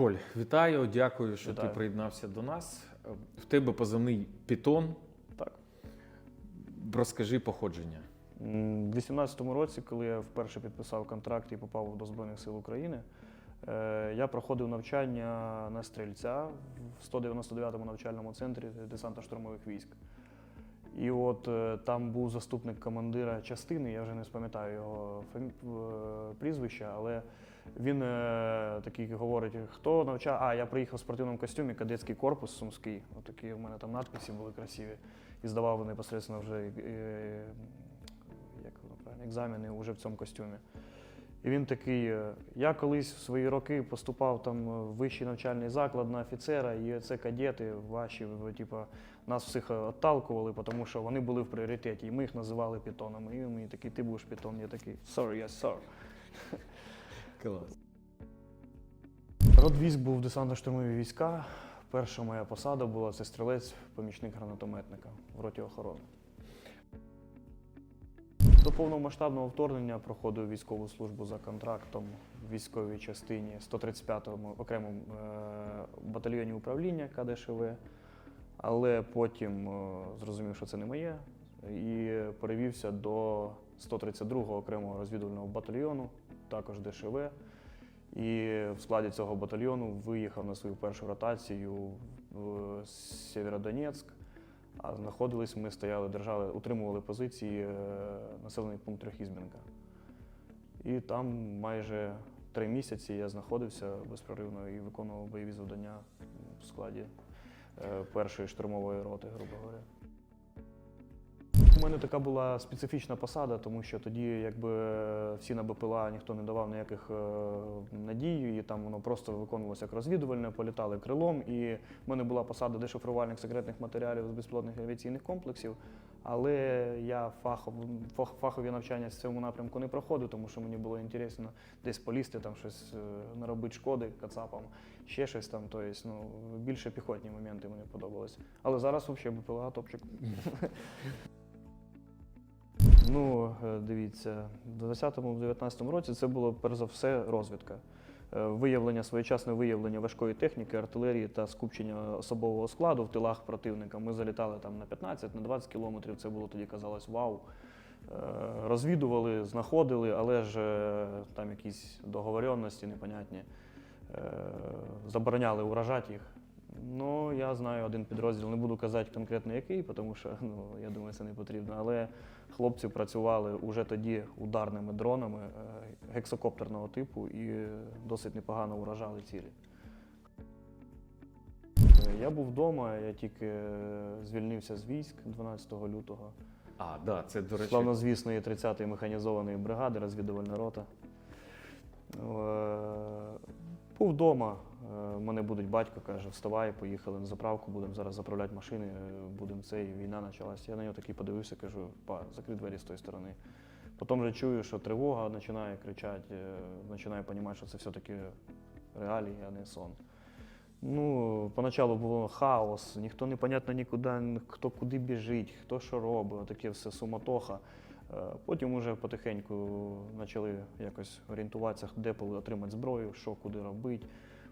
Коль, вітаю, дякую, що Вітаю. ти приєднався до нас. В тебе позивний Пітон. Так. Розкажи походження. У 2018 році, коли я вперше підписав контракт і попав до Збройних сил України, е, я проходив навчання на стрільця в 199-му навчальному центрі десантно-штурмових військ. І от е, там був заступник командира частини, я вже не пам'ятаю його е, прізвища, але він е, такий говорить: хто навчав? А, я приїхав в спортивному костюмі, кадетський корпус сумський. Отакі у мене там надписи були красиві. І здавав непосередньо вже як правильно, екзамени вже в цьому костюмі. І він такий: я колись в свої роки поступав там в вищий навчальний заклад на офіцера, і це кадети ваші, ви, типа, нас всіх отталкували, тому що вони були в пріоритеті, і ми їх називали питонами. І він мені такий, ти будеш питон, я такий, sorry, yes, sir. Клас. Род військ був десантно-штурмові війська. Перша моя посада була це стрілець, помічник гранатометника в роті охорони. До повномасштабного вторгнення проходив військову службу за контрактом в військовій частині 135-му окремому е, батальйоні управління КДШВ, але потім е, зрозумів, що це не моє, і перевівся до 132-го окремого розвідувального батальйону, також ДШВ. І в складі цього батальйону виїхав на свою першу ротацію в Сєвєродонецьк. А знаходились, ми стояли, держали, утримували позиції е, населений пункт Трьохізбінка. І там майже три місяці я знаходився безпроривно і виконував бойові завдання в складі е, першої штурмової роти, грубо говоря. У мене така була специфічна посада, тому що тоді якби всі на БПЛА ніхто не давав ніяких е, надій, і там воно просто виконувалося як розвідувальне, політали крилом. І в мене була посада дешифрувальних секретних матеріалів з безпілотних авіаційних комплексів. Але я фахов, фах- фахові навчання в цьому напрямку не проходив, тому що мені було інтересно десь полізти, там щось е, наробити шкоди кацапам, ще щось там. Тобто, ну, більше піхотні моменти мені подобалися. Але зараз взагалі БПЛА топчик. Ну, е, дивіться, в 2020-2019 році це було перш за все розвідка. Е, Виявлення, своєчасне виявлення важкої техніки, артилерії та скупчення особового складу в тилах противника. Ми залітали там на 15, на 20 кілометрів. Це було тоді казалось вау. Е, Розвідували, знаходили, але ж там якісь договоренності непонятні. Забороняли уражати їх. Ну, я знаю один підрозділ, не буду казати конкретно який, тому що ну, я думаю, це не потрібно. Але хлопці працювали уже тоді ударними дронами е, гексокоптерного типу і досить непогано уражали цілі. Е, Я був вдома, я тільки е, звільнився з військ 12 лютого. А, да, це, до речі, Славнозвісної 30-ї механізованої бригади, розвідувальна рота. Був вдома. е, Мене будуть батько, каже, вставай, поїхали на заправку, будемо зараз заправляти машини, е, будемо це, і війна почалася. Я на нього такий подивився, кажу, па, закрий двері з тої сторони. Потім вже чую, що тривога починає кричати, е, починаю розуміти, що це все-таки реалії, а не сон. Ну, поначалу було хаос, ніхто не непонятно нікуди, хто куди біжить, хто що робить, таке все суматоха. Е, Потім вже потихеньку почали якось орієнтуватися, де отримати зброю, що куди робити.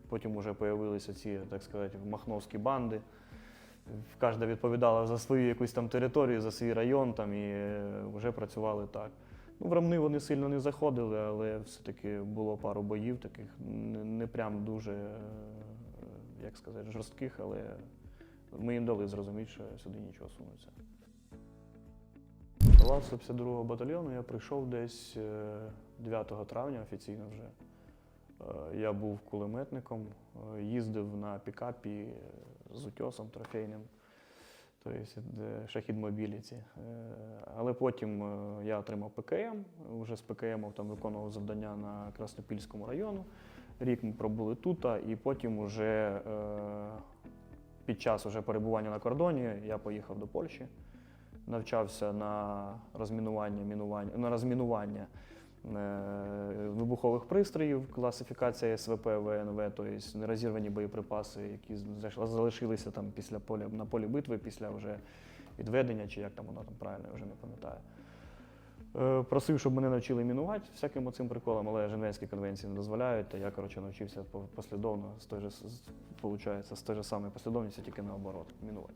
Потім вже з'явилися ці, так сказати, махновські банди. Кожна відповідала за свою якусь там територію, за свій район там, і е, вже працювали так. Ну, в рамни вони сильно не заходили, але все-таки було пару боїв таких, не, не прям дуже, е, як сказати, жорстких, але ми їм дали зрозуміти, що сюди нічого сунуться. До лав 152-го батальйону я прийшов десь е, 9 травня офіційно вже. Е, Я був кулеметником, е, їздив на пікапі е, з утьосом трофейним, тобто е, шахід мобіліці. Е, Але потім е, я отримав ПКМ, вже з ПКМ там виконував завдання на Краснопільському району. Рік ми пробули тут, і потім уже е, під час уже перебування на кордоні я поїхав до Польщі навчався на розмінування, мінування, на розмінування е, вибухових пристроїв, класифікація СВП, ВНВ, тобто нерозірвані боєприпаси, які залишилися там після поля, на полі битви, після вже відведення, чи як там воно там правильно, я вже не пам'ятаю. Е, Просив, щоб мене навчили мінувати всяким оцим приколам, але Женевські конвенції не дозволяють, та я коротше, навчився послідовно з той же, з- получається, з той же самої послідовності, тільки наоборот, мінувати.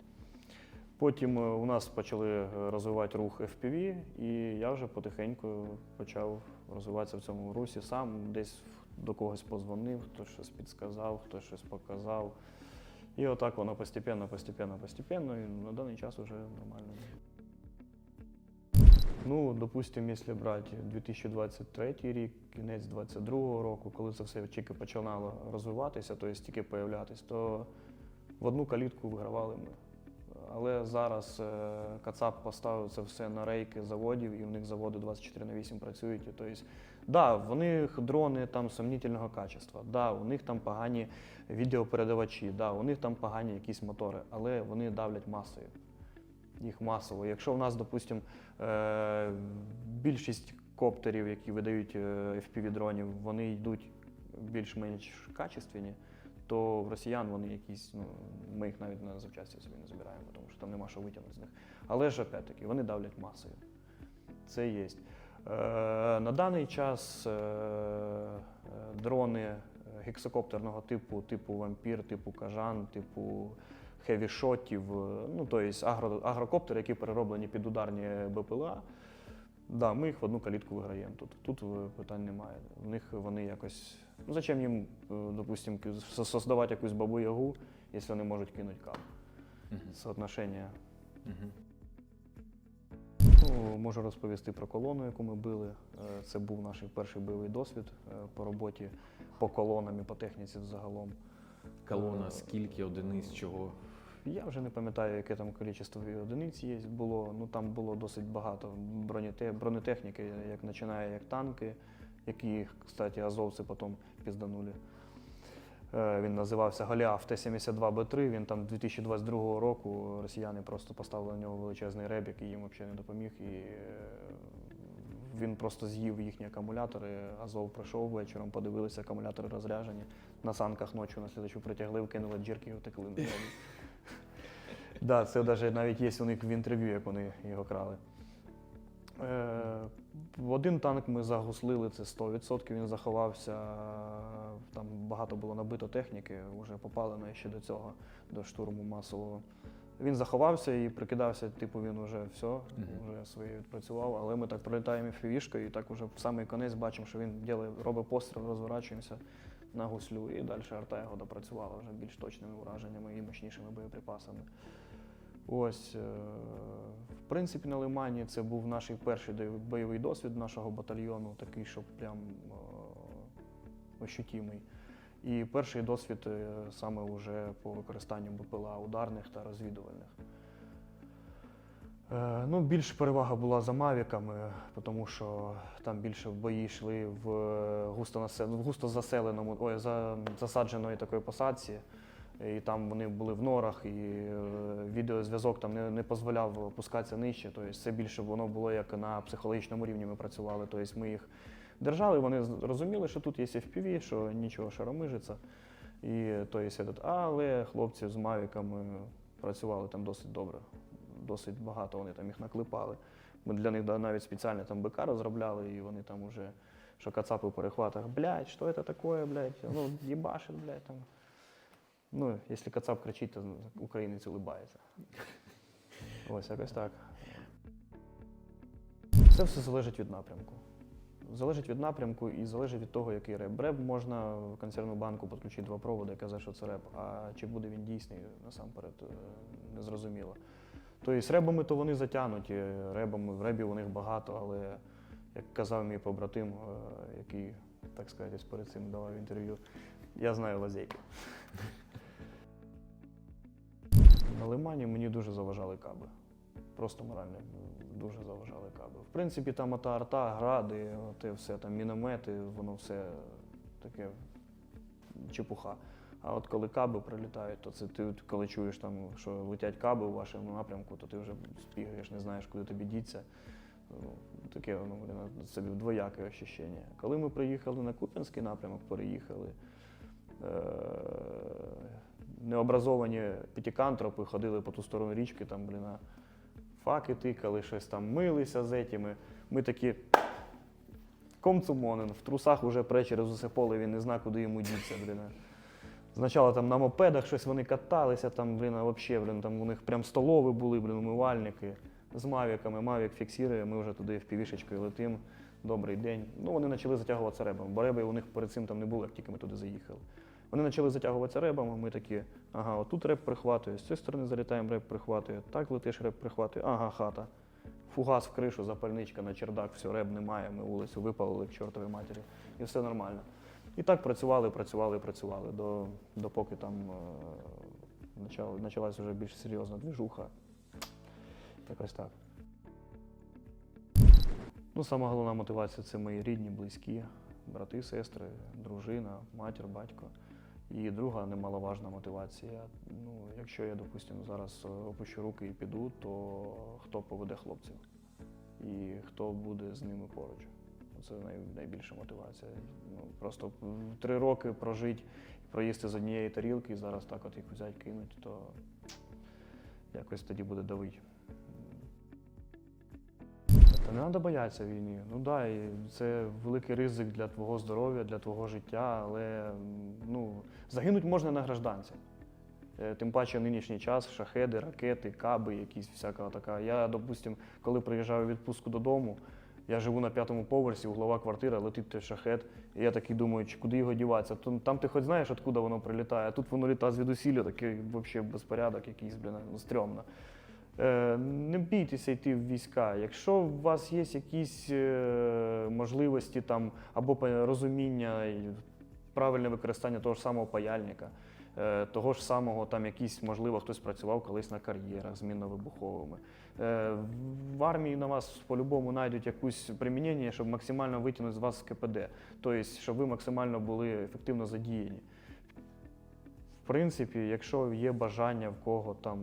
Потім е, у нас почали е, розвивати рух FPV, і я вже потихеньку почав розвиватися в цьому русі сам, десь до когось позвонив, хтось щось підсказав, хтось щось показав. І отак воно постепенно, постепенно, постепенно, і на даний час вже нормально. Ну, допустимо, якщо брати 2023 рік, кінець 2022 року, коли це все тільки починало розвиватися, тобто тільки появлятись, то в одну калітку вигравали ми. Але зараз е, Кацап поставив це все на рейки заводів, і в них заводи 24 на 8 працюють. Тобто, да, в них дрони там сумнітельного качества, да, у них там погані відеопередавачі, да, у них там погані якісь мотори, але вони давлять масою. Їх масово. Якщо в нас, допустимо, е, більшість коптерів, які видають FPV-дронів, вони йдуть більш-менш качественні, то в росіян вони якісь, ну, ми їх навіть на запчасті собі не збираємо, тому що там нема що витягнути з них. Але ж опять-таки, вони давлять масою. Це є. Е, на даний час е, е, дрони гексокоптерного типу, типу вампір, типу кажан, типу хевішотів, ну тобто агро, агрокоптери, які перероблені під ударні БПЛА. Да, ми їх в одну калітку виграємо тут. Тут питань немає. В них вони якось. Ну, зачем їм, е, допустим, создавати якусь бабу ягу, якщо вони можуть кинути кап? Соотношення. Ну, можу розповісти про колону, яку ми били. Е, Це був наш перший бойовий досвід е, по роботі по колонам і по техніці взагалом. Колона, скільки одиниць, чого. Я вже не пам'ятаю, яке там кількість одиниць є, було. Ну там було досить багато бронетехніки, як починає як танки, які, кстати, азовці потім пізданули. Е, Він називався Голіаф Т-72Б3. Він там 2022 року росіяни просто поставили на нього величезний реб, який їм взагалі не допоміг. І е, він просто з'їв їхні акумулятори. Азов прийшов вечором, подивилися, акумулятори розряжені. На санках ночі на слідчу притягли, вкинули джірки і втекли. Да, це навіть є у них в інтерв'ю, як вони його крали. Е, в один танк ми загуслили, це 100%, він заховався. Там багато було набито техніки, вже попалено ще до цього, до штурму масового. Він заховався і прикидався, типу, він вже все, вже своє відпрацював. Але ми так пролітаємо фівішкою, і так уже в самий конець бачимо, що він ділає, робить постріл, розворачуємося на гуслю, і далі арта його допрацювала вже більш точними ураженнями і мощнішими боєприпасами. Ось, е, в принципі, на Лимані це був наш перший бойовий досвід нашого батальйону, такий, що прям е, ощутимий. І перший досвід е, саме вже по використанню БПЛА ударних та розвідувальних. Ну, більш перевага була за мавіками, тому що там більше бої йшли в густо, насе- в густо заселеному, ой, за, засадженої такої посадці. І там вони були в норах, і е, відеозв'язок там не, не дозволяв опускатися нижче. Тобто це більше воно було як на психологічному рівні ми працювали. Тобто ми їх держали, вони розуміли, що тут є FPV, що нічого шаромижиться. І, тобто, але хлопці з мавіками працювали там досить добре. Досить багато вони там їх наклепали. Ми для них навіть спеціально там БК розробляли, і вони там уже, що кацапи в перехватах, блядь, що це таке, блядь, ну, їбашить, блядь, там. Ну, якщо кацап кричить, то українець улибається. Ось якось так. Це все залежить від напрямку. Залежить від напрямку і залежить від того, який реп. Реп можна в консервну банку підключити два проводи і казати, що це реп. А чи буде він дійсний, насамперед, е, незрозуміло. Тобто з ребами то вони затягнуті, ребами, в ребі у них багато, але як казав мій побратим, е, який, так сказати, перед цим давав інтерв'ю, я знаю лазейки. На Лимані мені дуже заважали каби. Просто морально дуже заважали каби. В принципі, там ота арта, гради, те все, там міномети, воно все таке чепуха. А от коли каби прилітають, то це ти коли чуєш, там, що летять каби у вашому напрямку, то ти вже спігаєш, не знаєш, куди тобі діться. Ну, Таке ну, блін, собі двояке ощущення. Коли ми приїхали на Куп'янський напрямок, переїхали. Е- необразовані п'ятикантропи ходили по ту сторону річки, там, блін, факи тикали, щось там милися з етіми. Ми такі. Комцумонен, в трусах уже пре через усе поле, він не знає, куди йому діться, блін. Спочатку там на мопедах щось вони каталися, там, блін, вообще, блін, там у них прям столові були, блін, умивальники з мавіками. Мавік фіксує, ми вже туди в півішечкою летим. Добрий день. Ну, вони почали затягуватися ребами, бо реби у них перед цим там не було, як тільки ми туди заїхали. Вони почали затягуватися ребами, ми такі, ага, отут реп прихватує, з цієї сторони залітаємо, реп прихватує, так летиш, реп прихватує, ага, хата. Фугас в кришу, запальничка на чердак, все, реб немає, ми вулицю випалили к чортовій матері, і все нормально. І так працювали, працювали, працювали, до, допоки там е, почала, почалась вже більш серйозна двіжуха. Якось так. Ну, сама головна мотивація це мої рідні, близькі, брати, сестри, дружина, матір, батько. І друга немаловажна мотивація. Ну, якщо я, допустимо, зараз е, опущу руки і піду, то хто поведе хлопців? І хто буде з ними поруч? Це найбільша мотивація. Ну, просто три роки прожити, проїсти з однієї тарілки і зараз так от їх взяти, кинуть, то якось тоді буде давить. Та не треба боятися війни. Ну да, це великий ризик для твого здоров'я, для твого життя, але ну, загинуть можна на гражданці. Е, Тим паче в нинішній час шахеди, ракети, каби, якісь всяка така. Я, допустим, коли приїжджаю у відпустку додому, я живу на п'ятому поверсі, углова квартира, летить шахет. І я такий думаю, чи куди його діватися? Там, там ти хоч знаєш, откуда воно прилітає, а тут воно літає звідусілля, такий взагалі безпорядок якийсь, блін, ну, стрьомно. Е, Не бійтеся йти в війська. Якщо у вас є якісь е, можливості там, або розуміння, правильне використання того ж самого паяльника, е, того ж самого, там якісь, можливо, хтось працював колись на кар'єрах з мінно-вибуховими. В армії на вас по-любому знайдуть якусь примінення, щоб максимально витягнути з вас КПД, тобто, щоб ви максимально були ефективно задіяні. В принципі, якщо є бажання в кого там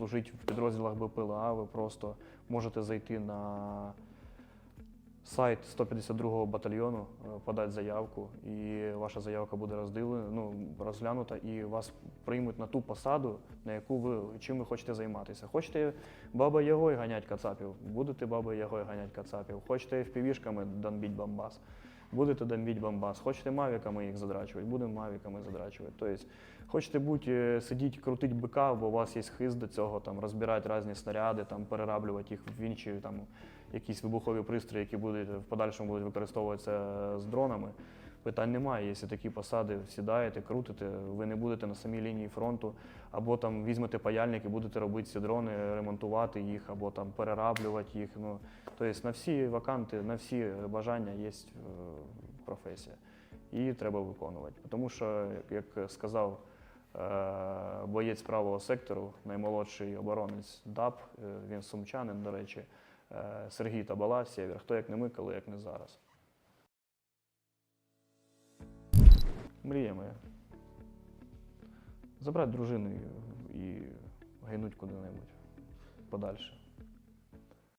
служити в підрозділах БПЛА, ви просто можете зайти на сайт 152-го батальйону, е, подати заявку, і ваша заявка буде розділена, ну, розглянута, і вас приймуть на ту посаду, на яку ви чим ви хочете займатися. Хочете баба Ягой ганять кацапів, будете баба Ягой ганять кацапів. Хочете впівішками дамбіть будете дамбіть бомбас. Хочете мавіками їх задрачувати, будемо мавіками задрачувати. Тобто, хочете бути, сидіти, сидіть, крутить бика, бо у вас є хист до цього, там, розбирати різні снаряди, там, перераблювати їх в інші там, якісь вибухові пристрої, які будуть в подальшому будуть використовуватися е, з дронами. Питань немає. Якщо такі посади сідаєте, крутите, ви не будете на самій лінії фронту, або там візьмете паяльник і будете робити ці дрони, ремонтувати їх, або там перераблювати їх. Ну, тобто на всі ваканти, на всі бажання є е, професія. І треба виконувати. Тому що, як сказав е, боєць правого сектору, наймолодший оборонець ДАП, е, він сумчанин, до речі, Сергій Табала, Сєвєр. Хто як не ми, коли як не зараз. Мрія моя. Забрати дружину і, гайнуть куди-небудь подальше.